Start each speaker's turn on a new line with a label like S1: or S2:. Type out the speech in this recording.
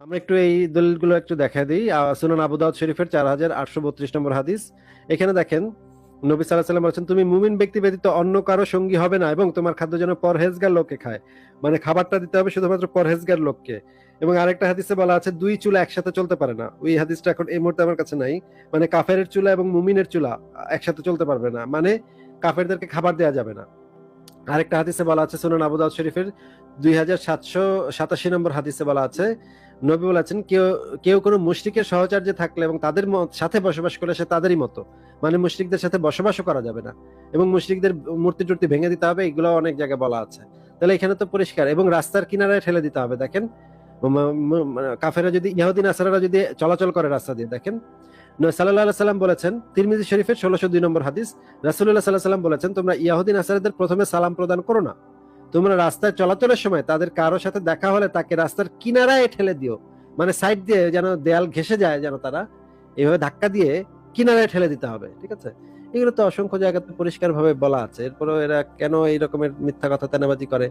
S1: আমরা একটু এই দলিলগুলো একটু দেখা দিই। সুনান আবু দাউদ শরীফের চার হাজার আটশো বত্রিশ নম্বর হাদিস। এখানে দেখেন, নবী সাল্লাহ সাল্লাম বলেছেন, তুমি মুমিন ব্যক্তি ব্যতীত অন্য কারও সঙ্গী হবে না এবং তোমার খাদ্য যেন পরহেজগার লোকে খায়। মানে খাবারটা দিতে হবে শুধুমাত্র পরহেজগার লোককে। এবং আরেকটা হাদিসে বলা আছে, দুই চুলা একসাথে চলতে পারে না। ওই হাদিসটা এখন এই মুহূর্তে আমার কাছে নাই। মানে কাফের চুলা এবং মুমিনের চুলা একসাথে চলতে পারবে না। মানে কাফেরদেরকে খাবার দেওয়া যাবে না। আরেকটা হাদিসে বলা আছে, সুনান আবু দাউদ শরীফের দুই হাজার সাতশো সাতাশি নম্বর হাদিসে বলা আছে নবী বলেছেন কেউ কেউ কোনো মুশরিকের সহচার্যে থাকলে এবং তাদের সাথে বসবাস করলে সে তাদেরই মতো। মানে মুশরিকদের সাথে বসবাসও করা যাবে না। এবং মুশরিকদের মূর্তি টুর্তি ভেঙে দিতে হবে, এগুলো অনেক জায়গায় বলা আছে। তাহলে এখানে তো পরিষ্কার। এবং রাস্তার কিনারায় ঠেলে দিতে হবে, দেখেন। মানে কাফেরা যদি ইহুদিন আসারা যদি চলাচল করে রাস্তা দিয়ে, দেখেন। সাল্লাহ সাল্লাম বলেছেন, তিরমিজি শরীফের ষোলোশো দুই নম্বর হাদিস রাসুল্লাহ সাল্লাহ সাল্লাম বলেছেন, তোমরা ইয়াহুদিন আসারাদের প্রথমে সালাম প্রদান করো না। তোমরা রাস্তায় চলাচলের সময় তাদের কারও সাথে দেখা হলে তাকে রাস্তার কিনারায় ঠেলে দিও। মানে সাইড দিয়ে যেন দেয়াল ঘেসে যায় যেন তারা, এভাবে ধাক্কা দিয়ে কিনারায় ঠেলে দিতে হবে, ঠিক আছে? এগুলো তো অসংখ্য জায়গাতে পরিষ্কার ভাবে বলা আছে। এরপরে এরা কেন এই রকমের মিথ্যা কথা তেনাবাজি করে?